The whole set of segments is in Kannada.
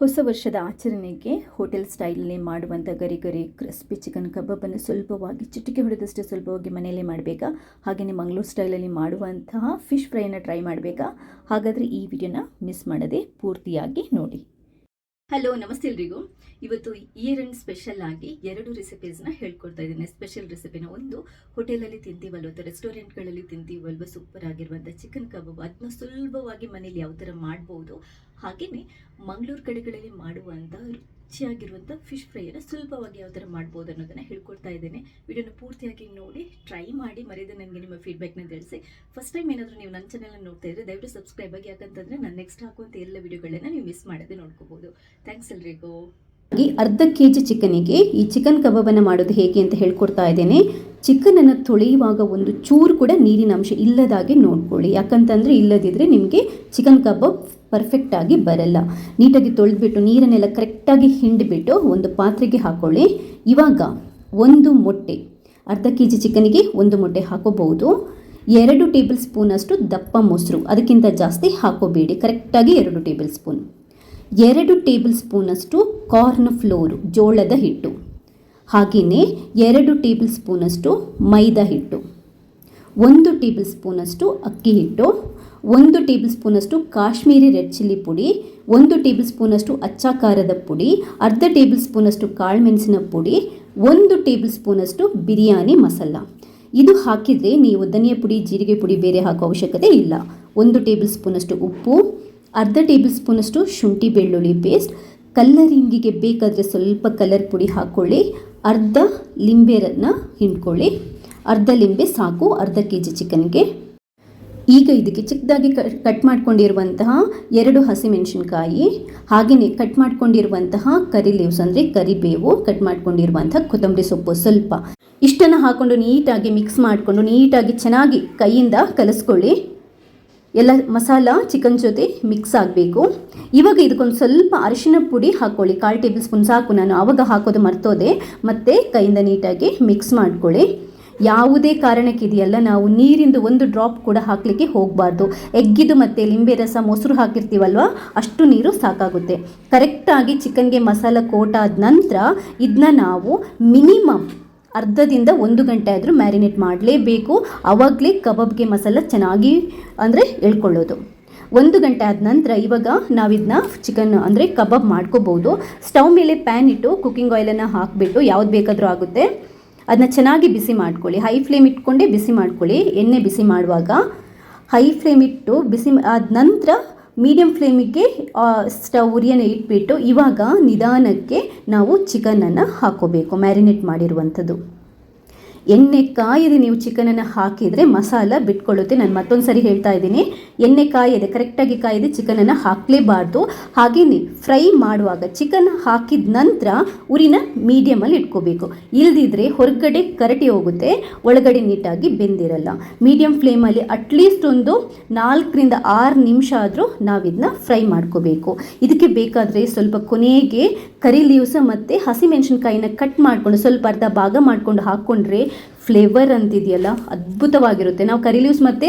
ಹೊಸ ವರ್ಷದ ಆಚರಣೆಗೆ ಹೋಟೆಲ್ ಸ್ಟೈಲಲ್ಲಿ ಮಾಡುವಂಥ ಗರಿ ಗರಿ ಕ್ರಿಸ್ಪಿ ಚಿಕನ್ ಕಬಾಬನ್ನು ಸುಲಭವಾಗಿ, ಚಿಟಿಕೆ ಹೊಡೆದಷ್ಟು ಸುಲಭವಾಗಿ ಮನೆಯಲ್ಲೇ ಮಾಡಬೇಕಾ? ಹಾಗೆಯೇ ಮಂಗಳೂರು ಸ್ಟೈಲಲ್ಲಿ ಮಾಡುವಂತಹ ಫಿಶ್ ಫ್ರೈಯನ್ನು ಟ್ರೈ ಮಾಡಬೇಕಾ? ಹಾಗಾದರೆ ಈ ವಿಡಿಯೋನ ಮಿಸ್ ಮಾಡದೆ ಪೂರ್ತಿಯಾಗಿ ನೋಡಿ. ಹಲೋ ನಮಸ್ತೆ ಎಲ್ರಿಗೂ. ಇವತ್ತು ಇಯರ್ ಎಂಡ್ ಸ್ಪೆಷಲ್ ಆಗಿ ಎರಡು ರೆಸಿಪೀಸ್ನ ಹೇಳ್ಕೊಡ್ತಾ ಇದ್ದೀನಿ. ಸ್ಪೆಷಲ್ ರೆಸಿಪಿನ ಒಂದು ಹೋಟೆಲಲ್ಲಿ ತಿಂತೀವಲ್ವ, ಅಥವಾ ರೆಸ್ಟೋರೆಂಟ್ಗಳಲ್ಲಿ ತಿಂತೀವಲ್ವ ಸೂಪರ್ ಆಗಿರುವಂಥ ಚಿಕನ್ ಕಬಾಬ್ ಅದನ್ನ ಸುಲಭವಾಗಿ ಮನೇಲಿ ಯಾವ ಥರ ಮಾಡ್ಬೋದು ಹಾಗೆಯೇ ಮಂಗಳೂರು ಕಡೆಗಳಲ್ಲಿ ಮಾಡುವಂಥ ರುಚಿಯಾಗಿರುವಂಥ ಫಿಶ್ ಫ್ರೈಯನ್ನು ಸುಲಭವಾಗಿ ಯಾವ ಥರ ಮಾಡ್ಬೋದು ಅನ್ನೋದನ್ನು ಹೇಳ್ಕೊಡ್ತಾ ಇದ್ದೇನೆ. ವಿಡಿಯೋನ ಪೂರ್ತಿಯಾಗಿ ನೋಡಿ ಟ್ರೈ ಮಾಡಿ, ಮರೆಯದೆ ನನಗೆ ನಿಮ್ಮ ಫೀಡ್ಬ್ಯಾಕ್ನ ತಿಳಿಸಿ. ಫಸ್ಟ್ ಟೈಮ್ ಏನಾದರೂ ನೀವು ನನ್ನ ಚಾನಲ್ ನೋಡ್ತಾ ಇದ್ದರೆ ದಯವಿಟ್ಟು ಸಬ್ಸ್ಕ್ರೈಬ್ ಆಗಿ ಯಾಕಂತಂದರೆ ನಾನು ನೆಕ್ಸ್ಟ್ ಹಾಕುವಂಥ ಎಲ್ಲ ವಿಡಿಯೋಗಳನ್ನ ನೀವು ಮಿಸ್ ಮಾಡದೆ ನೋಡ್ಕೋಬೋದು. ಥ್ಯಾಂಕ್ಸ್ ಎಲ್ರಿಗೂ. ಅರ್ಧ ಕೆ ಜಿ ಚಿಕನಿಗೆ ಈ ಚಿಕನ್ ಕಬಾಬನ್ನು ಮಾಡೋದು ಹೇಗೆ ಅಂತ ಹೇಳ್ಕೊಡ್ತಾ ಇದ್ದೇನೆ. ಚಿಕನನ್ನು ತೊಳೆಯುವಾಗ ಒಂದು ಚೂರು ಕೂಡ ನೀರಿನ ಅಂಶ ಇಲ್ಲದಾಗೆ ನೋಡ್ಕೊಳ್ಳಿ. ಯಾಕಂತಂದರೆ ಇಲ್ಲದಿದ್ದರೆ ನಿಮಗೆ ಚಿಕನ್ ಕಬಾಬ್ ಪರ್ಫೆಕ್ಟಾಗಿ ಬರಲ್ಲ. ನೀಟಾಗಿ ತೊಳೆದ್ಬಿಟ್ಟು ನೀರನ್ನೆಲ್ಲ ಕರೆಕ್ಟಾಗಿ ಹಿಂಡಿಬಿಟ್ಟು ಒಂದು ಪಾತ್ರೆಗೆ ಹಾಕ್ಕೊಳ್ಳಿ ಇವಾಗ ಒಂದು ಮೊಟ್ಟೆ, ಅರ್ಧ ಕೆ ಜಿ ಚಿಕನಿಗೆ ಒಂದು ಮೊಟ್ಟೆ ಹಾಕೋಬಹುದು. ಎರಡು ಟೇಬಲ್ ಸ್ಪೂನಷ್ಟು ದಪ್ಪ ಮೊಸರು, ಅದಕ್ಕಿಂತ ಜಾಸ್ತಿ ಹಾಕೋಬೇಡಿ. ಕರೆಕ್ಟಾಗಿ ಎರಡು ಟೇಬಲ್ ಸ್ಪೂನ್. ಎರಡು ಟೇಬಲ್ ಸ್ಪೂನಷ್ಟು ಕಾರ್ನ್ ಫ್ಲೋರು ಜೋಳದ ಹಿಟ್ಟು. ಹಾಗೆಯೇ ಎರಡು ಟೇಬಲ್ ಸ್ಪೂನಷ್ಟು ಮೈದಾ ಹಿಟ್ಟು. ಒಂದು ಟೇಬಲ್ ಸ್ಪೂನಷ್ಟು ಅಕ್ಕಿ ಹಿಟ್ಟು. ಒಂದು ಟೇಬಲ್ ಸ್ಪೂನಷ್ಟು ಕಾಶ್ಮೀರಿ ರೆಡ್ ಚಿಲ್ಲಿ ಪುಡಿ. ಒಂದು ಟೇಬಲ್ ಸ್ಪೂನಷ್ಟು ಅಚ್ಚಾಕಾರದ ಪುಡಿ. ಅರ್ಧ ಟೇಬಲ್ ಸ್ಪೂನಷ್ಟು ಕಾಳುಮೆಣಸಿನ ಪುಡಿ. ಒಂದು ಟೇಬಲ್ ಸ್ಪೂನಷ್ಟು ಬಿರಿಯಾನಿ ಮಸಾಲ. ಇದು ಹಾಕಿದರೆ ನೀವು ಧನಿಯಾ ಪುಡಿ, ಜೀರಿಗೆ ಪುಡಿ ಬೇರೆ ಹಾಕೋ ಅವಶ್ಯಕತೆ ಇಲ್ಲ. ಒಂದು ಟೇಬಲ್ ಸ್ಪೂನಷ್ಟು ಉಪ್ಪು. ಅರ್ಧ ಟೇಬಲ್ ಸ್ಪೂನಷ್ಟು ಶುಂಠಿ ಬೆಳ್ಳುಳ್ಳಿ ಪೇಸ್ಟ್ ಕಲ್ಲರಿಂಗಿಗೆ ಬೇಕಾದರೆ ಸ್ವಲ್ಪ ಕಲರ್ ಪುಡಿ ಹಾಕ್ಕೊಳ್ಳಿ ಅರ್ಧ ಲಿಂಬೆರನ್ನ ಹಿಂಡ್ಕೊಳ್ಳಿ, ಅರ್ಧ ಲಿಂಬೆ ಸಾಕು, ಅರ್ಧ ಕೆ ಜಿ ಚಿಕನ್ಗೆ. ಈಗ ಇದಕ್ಕೆ ಚಿಕ್ಕದಾಗಿ ಕಟ್ ಮಾಡ್ಕೊಂಡಿರುವಂತಹ ಎರಡು ಹಸಿಮೆಣಸಿನ್ಕಾಯಿ ಹಾಗೆಯೇ ಕಟ್ ಮಾಡ್ಕೊಂಡಿರುವಂತಹ ಕರಿ ಲೀವ್ಸ್ ಅಂದರೆ ಕರಿಬೇವು ಕಟ್ ಮಾಡ್ಕೊಂಡಿರುವಂತಹ ಕೊತ್ತಂಬರಿ ಸೊಪ್ಪು ಸ್ವಲ್ಪ. ಇಷ್ಟನ್ನು ಹಾಕ್ಕೊಂಡು ನೀಟಾಗಿ ಮಿಕ್ಸ್ ಮಾಡಿಕೊಂಡು ನೀಟಾಗಿ ಚೆನ್ನಾಗಿ ಕೈಯಿಂದ ಕಲಿಸ್ಕೊಳ್ಳಿ. ಎಲ್ಲ ಮಸಾಲ ಚಿಕನ್ ಜೊತೆ ಮಿಕ್ಸ್ ಆಗಬೇಕು. ಇವಾಗ ಇದಕ್ಕೊಂದು ಸ್ವಲ್ಪ ಅರಿಶಿನ ಪುಡಿ ಹಾಕ್ಕೊಳ್ಳಿ ಕಾಲು ಟೇಬಲ್ ಸ್ಪೂನ್ ಸಾಕು. ನಾನು ಆವಾಗ ಹಾಕೋದು ಮರ್ತೋದೆ. ಮತ್ತು ಕೈಯಿಂದ ನೀಟಾಗಿ ಮಿಕ್ಸ್ ಮಾಡ್ಕೊಳ್ಳಿ. ಯಾವುದೇ ಕಾರಣಕ್ಕಿದೆಯಲ್ಲ ನಾವು ನೀರಿಂದು ಒಂದು ಡ್ರಾಪ್ ಕೂಡ ಹಾಕಲಿಕ್ಕೆ ಹೋಗಬಾರ್ದು. ಎಗ್ಗಿದು ಮತ್ತು ಲಿಂಬೆ ರಸ, ಮೊಸರು ಹಾಕಿರ್ತೀವಲ್ವ, ಅಷ್ಟು ನೀರು ಸಾಕಾಗುತ್ತೆ. ಕರೆಕ್ಟಾಗಿ ಚಿಕನ್ಗೆ ಮಸಾಲ ಕೋಟ್ ಆದ ನಂತರ ಇದನ್ನ ನಾವು ಮಿನಿಮಮ್ ಅರ್ಧದಿಂದ ಒಂದು ಗಂಟೆ ಆದರೂ ಮ್ಯಾರಿನೇಟ್ ಮಾಡಲೇಬೇಕು. ಆವಾಗಲೇ ಕಬಾಬ್ಗೆ ಮಸಾಲ ಚೆನ್ನಾಗಿ ಅಂದರೆ ಎಳ್ಕೊಳ್ಳೋದು. ಒಂದು ಗಂಟೆ ಆದ ನಂತರ ಇವಾಗ ನಾವಿದನ್ನ ಚಿಕನ್ ಅಂದರೆ ಕಬಾಬ್ ಮಾಡ್ಕೋಬೋದು. ಸ್ಟವ್ ಮೇಲೆ ಪ್ಯಾನ್ ಇಟ್ಟು ಕುಕ್ಕಿಂಗ್ ಆಯಿಲನ್ನು ಹಾಕಿಬಿಟ್ಟು ಯಾವ್ದು ಬೇಕಾದರೂ ಆಗುತ್ತೆ. ಅದನ್ನ ಚೆನ್ನಾಗಿ ಬಿಸಿ ಮಾಡ್ಕೊಳ್ಳಿ. ಹೈ ಫ್ಲೇಮ್ ಇಟ್ಕೊಂಡೇ ಬಿಸಿ ಮಾಡ್ಕೊಳ್ಳಿ. ಎಣ್ಣೆ ಬಿಸಿ ಮಾಡುವಾಗ. ಹೈ ಫ್ಲೇಮ್ ಇಟ್ಟು ಬಿಸಿ ಆದ ನಂತರ ಮೀಡಿಯಮ್ ಫ್ಲೇಮಿಗೆ ಸ್ಟವ್ ಉರಿಯನ್ನು ಇಟ್ಬಿಟ್ಟು ಇವಾಗ ನಿಧಾನಕ್ಕೆ ನಾವು ಚಿಕನನ್ನು ಹಾಕೋಬೇಕು ಮ್ಯಾರಿನೇಟ್ ಮಾಡಿರುವಂಥದ್ದು. ಎಣ್ಣೆ ಕಾಯದೆ ನೀವು ಚಿಕನನ್ನು ಹಾಕಿದರೆ ಮಸಾಲ ಬಿಟ್ಕೊಳ್ಳುತ್ತೆ. ನಾನು ಮತ್ತೊಂದು ಸರಿ ಹೇಳ್ತಾ ಇದ್ದೀನಿ. ಎಣ್ಣೆ ಕಾಯದೆ ಕರೆಕ್ಟಾಗಿ ಕಾಯದೆ, ಚಿಕನನ್ನು ಹಾಕಲೇಬಾರ್ದು. ಹಾಗೆಯೇ ಫ್ರೈ ಮಾಡುವಾಗ ಚಿಕನ್ ಹಾಕಿದ ನಂತರ ಉರಿನ ಮೀಡಿಯಮಲ್ಲಿ ಇಟ್ಕೋಬೇಕು. ಇಲ್ದಿದ್ರೆ ಹೊರಗಡೆ ಕರಟಿ ಹೋಗುತ್ತೆ, ಒಳಗಡೆ ನೀಟಾಗಿ ಬೆಂದಿರಲ್ಲ. ಮೀಡಿಯಮ್ ಫ್ಲೇಮಲ್ಲಿ ಅಟ್ಲೀಸ್ಟ್ ಒಂದು ನಾಲ್ಕರಿಂದ ಆರು ನಿಮಿಷ ಆದರೂ ನಾವಿದನ್ನ ಫ್ರೈ ಮಾಡ್ಕೋಬೇಕು. ಇದಕ್ಕೆ ಬೇಕಾದರೆ ಸ್ವಲ್ಪ ಕೊನೆಗೆ ಕರಿ ಲೀವ್ಸ ಮತ್ತು ಹಸಿಮೆಣಸಿನ್ಕಾಯಿನ ಕಟ್ ಮಾಡಿಕೊಂಡು ಸ್ವಲ್ಪ ಅರ್ಧ ಭಾಗ ಮಾಡಿಕೊಂಡು ಹಾಕ್ಕೊಂಡ್ರೆ ಫ್ಲೇವರ್ ಅಂತಿದೆಯಲ್ಲ, ಅದ್ಭುತವಾಗಿರುತ್ತೆ. ನಾವು ಕರಿ ಲೀವ್ಸ್ ಮತ್ತು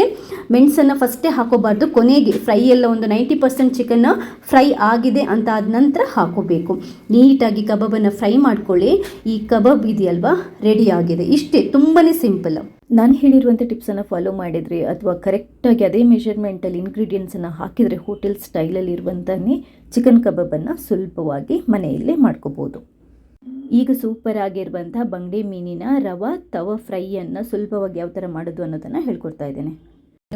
ಮೆಣಸನ್ನು ಫಸ್ಟೇ ಹಾಕೋಬಾರ್ದು, ಕೊನೆಗೆ ಫ್ರೈ ಎಲ್ಲ ಒಂದು ನೈಂಟಿ ಪರ್ಸೆಂಟ್ ಚಿಕನ್ನ ಫ್ರೈ ಆಗಿದೆ ಅಂತ ಆದ ನಂತರ ಹಾಕೋಬೇಕು. ನೀಟಾಗಿ ಕಬಾಬನ್ನು ಫ್ರೈ ಮಾಡ್ಕೊಳ್ಳಿ. ಈ ಕಬಾಬ್ ಇದೆಯಲ್ವಾ? ರೆಡಿ ಆಗಿದೆ. ಇಷ್ಟೇ ತುಂಬಾ ಸಿಂಪಲ್ ನಾನು ಹೇಳಿರುವಂಥ ಟಿಪ್ಸನ್ನು ಫಾಲೋ ಮಾಡಿದರೆ, ಅಥವಾ ಕರೆಕ್ಟಾಗಿ ಅದೇ ಮೆಷರ್ಮೆಂಟಲ್ಲಿ ಇಂಗ್ರೀಡಿಯೆಂಟ್ಸನ್ನು ಹಾಕಿದರೆ ಹೋಟೆಲ್ ಸ್ಟೈಲಲ್ಲಿ ಇರುವಂಥನೇ ಚಿಕನ್ ಕಬಾಬನ್ನು ಸುಲಭವಾಗಿ ಮನೆಯಲ್ಲೇ ಮಾಡ್ಕೋಬೋದು. ಈಗ ಸೂಪರ್ ಆಗಿರುವಂಥ ಬಂಗಡೆ ಮೀನಿನ ರವ ತವ ಫ್ರೈಯನ್ನು ಸುಲಭವಾಗಿ ಯಾವ ಥರ ಮಾಡೋದು ಅನ್ನೋದನ್ನು ಹೇಳ್ಕೊಡ್ತಾ ಇದ್ದೇನೆ.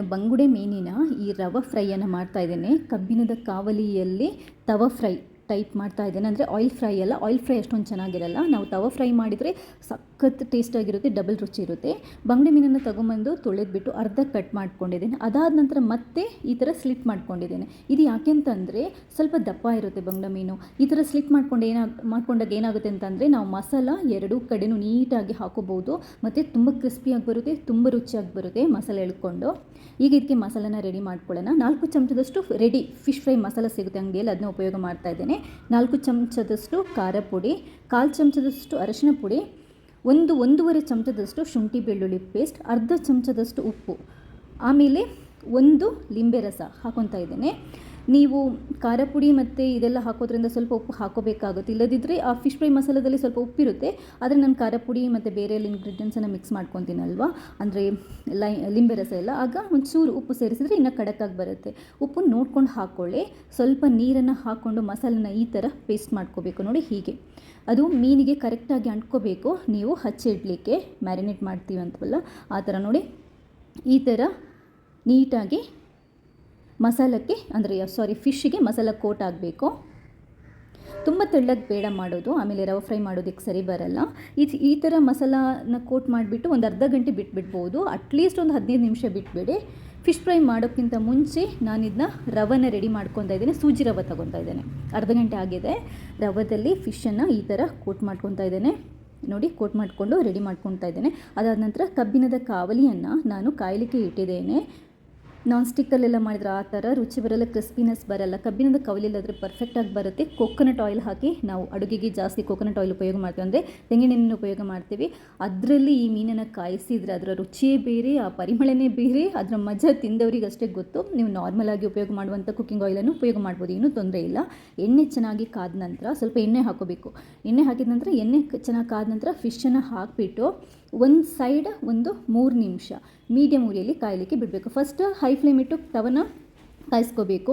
ಬಂಗುಡೆ ಮೀನಿನ ಈ ರವ ಫ್ರೈಯನ್ನು ಮಾಡ್ತಾ ಇದ್ದೇನೆ. ಕಬ್ಬಿಣದ ಕಾವಲಿಯಲ್ಲಿ ತವ ಫ್ರೈ ಟೈಪ್ ಮಾಡ್ತಾ ಇದ್ದೇನೆ. ಅಂದರೆ ಆಯಿಲ್ ಫ್ರೈ ಅಲ್ಲ ಆಯಿಲ್ ಫ್ರೈ ಅಷ್ಟೊಂದು ಚೆನ್ನಾಗಿರಲ್ಲ. ನಾವು ತವ ಫ್ರೈ ಮಾಡಿದರೆ ಸಖತ್ ಟೇಸ್ಟಾಗಿರುತ್ತೆ ಡಬಲ್ ರುಚಿ ಇರುತ್ತೆ. ಬಂಗಡೆ ಮೀನನ್ನು ತೊಗೊಂಬಂದು ತೊಳೆದ್ಬಿಟ್ಟು ಅರ್ಧ ಕಟ್ ಮಾಡ್ಕೊಂಡಿದ್ದೇನೆ. ಅದಾದ ನಂತರ ಮತ್ತೆ ಈ ಥರ ಸ್ಲಿಟ್ ಮಾಡ್ಕೊಂಡಿದ್ದೇನೆ. ಇದು ಯಾಕೆ ಅಂತಂದರೆ ಸ್ವಲ್ಪ ದಪ್ಪ ಇರುತ್ತೆ ಬಂಗಡೆ ಮೀನು. ಈ ಥರ ಸ್ಲಿಟ್ ಮಾಡ್ಕೊಂಡು ಏನಾಗ, ಮಾಡ್ಕೊಂಡಾಗ ಏನಾಗುತ್ತೆ ಅಂತಂದರೆ ನಾವು ಮಸಾಲ ಎರಡೂ ಕಡೆನೂ ನೀಟಾಗಿ ಹಾಕೋಬೋದು ಮತ್ತು ತುಂಬ ಕ್ರಿಸ್ಪಿಯಾಗಿ ಬರುತ್ತೆ, ತುಂಬ ರುಚಿಯಾಗಿ ಬರುತ್ತೆ ಮಸಾಲೆ ಎಳ್ಕೊಂಡು. ಈಗ ಇದಕ್ಕೆ ಮಸಾಲನ ರೆಡಿ ಮಾಡ್ಕೊಳ್ಳೋಣ. ನಾಲ್ಕು ಚಮಚದಷ್ಟು ರೆಡಿ ಫಿಶ್ ಫ್ರೈ ಮಸಾಲ ಸಿಗುತ್ತೆ ಅಂಗಡಿಯಲ್ಲಿ. ಅದನ್ನ ಉಪಯೋಗ ಮಾಡ್ತಾ ಇದ್ದೇನೆ. ನಾಲ್ಕು ಚಮಚದಷ್ಟು ಖಾರ ಪುಡಿ, ಕಾಲು ಚಮಚದಷ್ಟು ಅರಶಿನ ಪುಡಿ, ಒಂದು ಒಂದೂವರೆ ಚಮಚದಷ್ಟು ಶುಂಠಿ ಬೆಳ್ಳುಳ್ಳಿ ಪೇಸ್ಟ್ ಅರ್ಧ ಚಮಚದಷ್ಟು ಉಪ್ಪು. ಆಮೇಲೆ ಒಂದು ಲಿಂಬೆ ರಸ ಹಾಕೊತಾ ಇದ್ದೇನೆ. ನೀವು ಖಾರ ಪುಡಿ ಮತ್ತು ಇದೆಲ್ಲ ಹಾಕೋದ್ರಿಂದ ಸ್ವಲ್ಪ ಉಪ್ಪು ಹಾಕೋಬೇಕಾಗುತ್ತೆ. ಇಲ್ಲದಿದ್ದರೆ ಆ ಫಿಶ್ ಫ್ರೈ ಮಸಾಲದಲ್ಲಿ ಸ್ವಲ್ಪ ಉಪ್ಪಿರುತ್ತೆ. ಆದರೆ ನಾನು ಖಾರ ಪುಡಿ ಮತ್ತು ಬೇರೆ ಎಲ್ಲ ಇಂಗ್ರೀಡಿಯೆಂಟ್ಸನ್ನು ಮಿಕ್ಸ್ ಮಾಡ್ಕೊತೀನಲ್ವಾ? ಅಂದರೆ ಲೈ, ಲಿಂಬೆ ರಸ ಎಲ್ಲ. ಆಗ ಒಂಚೂರು ಉಪ್ಪು ಸೇರಿಸಿದ್ರೆ ಇನ್ನೂ ಕಡಕ್ಕಾಗಿ ಬರುತ್ತೆ. ಉಪ್ಪು ನೋಡ್ಕೊಂಡು ಹಾಕ್ಕೊಳ್ಳಿ ಸ್ವಲ್ಪ ನೀರನ್ನು ಹಾಕ್ಕೊಂಡು ಮಸಾಲನ ಈ ಥರ ಪೇಸ್ಟ್ ಮಾಡ್ಕೋಬೇಕು. ನೋಡಿ ಹೀಗೆ. ಅದು ಮೀನಿಗೆ ಕರೆಕ್ಟಾಗಿ ಅಂಟ್ಕೋಬೇಕು. ನೀವು ಹಚ್ಚಿಡಲಿಕ್ಕೆ ಮ್ಯಾರಿನೇಟ್ ಮಾಡ್ತೀವಿ ಅಂತವಲ್ಲ? ಆ ಥರ ನೋಡಿ. ಈ ಥರ ನೀಟಾಗಿ ಮಸಾಲಕ್ಕೆ, ಅಂದರೆ ಸಾರಿ ಫಿಶ್ಗೆ ಮಸಾಲ ಕೋಟ್ ಆಗಬೇಕು ತುಂಬ ತೆಳ್ಳಗೆ ಬೇಡ ಮಾಡೋದು, ಆಮೇಲೆ ರವೆ ಫ್ರೈ ಮಾಡೋದಕ್ಕೆ ಸರಿ ಬರಲ್ಲ. ಈ ಈ ಥರ ಮಸಾಲಾನ ಕೋಟ್ ಮಾಡಿಬಿಟ್ಟು ಒಂದು ಅರ್ಧ ಗಂಟೆ ಬಿಟ್ಬಿಡ್ಬೋದು. ಅಟ್ಲೀಸ್ಟ್ ಒಂದು ಹದಿನೈದು ನಿಮಿಷ ಬಿಟ್ಬಿಡಿ. ಫಿಶ್ ಫ್ರೈ ಮಾಡೋಕ್ಕಿಂತ ಮುಂಚೆ ನಾನು ಇದನ್ನ ರವನ ರೆಡಿ ಮಾಡ್ಕೊತಾ ಇದ್ದೇನೆ, ಸೂಜಿ ರವೆ ತೊಗೊತಾ ಇದ್ದೇನೆ. ಅರ್ಧ ಗಂಟೆ ಆಗಿದೆ. ರವದಲ್ಲಿ ಫಿಶನ್ನು ಈ ಥರ ಕೋಟ್ ಮಾಡ್ಕೊತಾ ಇದ್ದೇನೆ. ನೋಡಿ ಕೋಟ್ ಮಾಡಿಕೊಂಡು ರೆಡಿ ಮಾಡ್ಕೊತಾ ಇದ್ದೇನೆ. ಅದಾದ ನಂತರ ಕಬ್ಬಿಣದ ಕಾವಲಿಯನ್ನು ನಾನು ಕಾಯಲಿಕ್ಕೆ ಇಟ್ಟಿದ್ದೇನೆ. ನಾನ್ ಸ್ಟಿಕ್ಕಲ್ಲೆಲ್ಲ ಮಾಡಿದ್ರೆ ಆ ಥರ ರುಚಿ ಬರಲ್ಲ ಕ್ರಿಸ್ಪಿನೆಸ್ ಬರಲ್ಲ. ಕಬ್ಬಿಣದ ಕವಲಿಲ್ಲಾದರೆ ಪರ್ಫೆಕ್ಟಾಗಿ ಬರುತ್ತೆ. ಕೊಕೊನಟ್ ಆಯಿಲ್ ಹಾಕಿ ನಾವು ಅಡುಗೆಗೆ ಜಾಸ್ತಿ ಕೊಕೊನಟ್ ಆಯಿಲ್ ಉಪಯೋಗ ಮಾಡ್ತೀವಿ. ಅಂದರೆ ತೆಂಗಿನೆಣ್ಣೆ ಉಪಯೋಗ ಮಾಡ್ತೀವಿ. ಅದರಲ್ಲಿ ಈ ಮೀನನ್ನು ಕಾಯಿಸಿದರೆ ಅದರ ರುಚಿಯೇ ಬೇರೆ, ಆ ಪರಿಮಳನೇ ಬೇರೆ, ಅದರ ಮಜಾ ತಿಂದವರಿಗೆ ಅಷ್ಟೇ ಗೊತ್ತು. ನೀವು ನಾರ್ಮಲ್ ಆಗಿ ಉಪಯೋಗ ಮಾಡುವಂಥ ಕುಕ್ಕಿಂಗ್ ಆಯಿಲನ್ನು ಉಪಯೋಗ ಮಾಡ್ಬೋದು. ಏನೂ ತೊಂದರೆ ಇಲ್ಲ. ಎಣ್ಣೆ ಚೆನ್ನಾಗಿ ಕಾದ ನಂತರ ಸ್ವಲ್ಪ ಎಣ್ಣೆ ಹಾಕೋಬೇಕು. ಎಣ್ಣೆ ಹಾಕಿದ ನಂತರ ಎಣ್ಣೆ ಚೆನ್ನಾಗಿ ಕಾದ ನಂತರ ಫಿಶನ್ನು ಹಾಕಿಬಿಟ್ಟು ಒಂದು ಸೈಡ್ ಒಂದು ಮೂರು ನಿಮಿಷ ಮೀಡಿಯಮ್ ಉರಿಯಲ್ಲಿ ಕಾಯಲಿಕ್ಕೆ ಬಿಡಬೇಕು. ಫಸ್ಟ್ ಹೈ ಫ್ಲೇಮ್ ಇಟ್ಟು ತವನ ಕಾಯಿಸ್ಕೋಬೇಕು.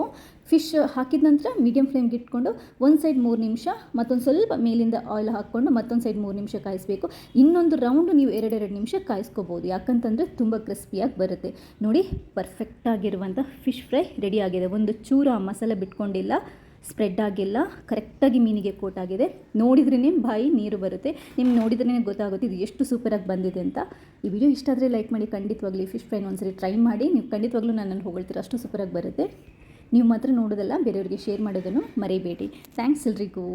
ಫಿಶ್ ಹಾಕಿದ ನಂತರ ಮೀಡಿಯಮ್ ಫ್ಲೇಮ್ಗೆ ಇಟ್ಕೊಂಡು ಒಂದು ಸೈಡ್ ಮೂರು ನಿಮಿಷ, ಮತ್ತೊಂದು ಸ್ವಲ್ಪ ಮೇಲಿಂದ ಆಯಿಲ್ ಹಾಕ್ಕೊಂಡು ಮತ್ತೊಂದು ಸೈಡ್ ಮೂರು ನಿಮಿಷ ಕಾಯಿಸಬೇಕು. ಇನ್ನೊಂದು ರೌಂಡ್ ನೀವು ಎರಡೆರಡು ನಿಮಿಷ ಕಾಯಿಸ್ಕೋಬೋದು. ಯಾಕಂತಂದರೆ ತುಂಬ ಕ್ರಿಸ್ಪಿಯಾಗಿ ಬರುತ್ತೆ. ನೋಡಿ ಪರ್ಫೆಕ್ಟಾಗಿರುವಂಥ ಫಿಶ್ ಫ್ರೈ ರೆಡಿ ಆಗಿದೆ. ಒಂದು ಚೂರ ಮಸಾಲೆ ಬಿಟ್ಕೊಂಡಿಲ್ಲ. ಸ್ಪ್ರೆಡ್ ಆಗಿಲ್ಲ. ಕರೆಕ್ಟಾಗಿ ಮೀನಿಗೆ ಕೋಟ್ ಆಗಿದೆ. ನೋಡಿದ್ರೇ ಬಾಯಿ ನೀರು ಬರುತ್ತೆ. ನಿಮ್ಗೆ ನೋಡಿದ್ರೇ ಗೊತ್ತಾಗುತ್ತೆ ಇದು ಎಷ್ಟು ಸೂಪರಾಗಿ ಬಂದಿದೆ ಅಂತ. ಈ ವಿಡಿಯೋ ಇಷ್ಟ ಆದರೆ ಲೈಕ್ ಮಾಡಿ, ಖಂಡಿತವಾಗ್ಲಿ ಫಿಶ್ ಫ್ರೈನ ಒಂದ್ಸರಿ ಟ್ರೈ ಮಾಡಿ. ನೀವು ಖಂಡಿತವಾಗ್ಲೂ ನನ್ನನ್ನು ಹೊಗಳ್ತೀರ. ಅಷ್ಟು ಸೂಪರಾಗಿ ಬರುತ್ತೆ. ನೀವು ಮಾತ್ರ ನೋಡೋದಲ್ಲ, ಬೇರೆಯವ್ರಿಗೆ ಶೇರ್ ಮಾಡೋದನ್ನು ಮರಿಬೇಡಿ. ಥ್ಯಾಂಕ್ಸ್ ಎಲ್ರಿಗೂ.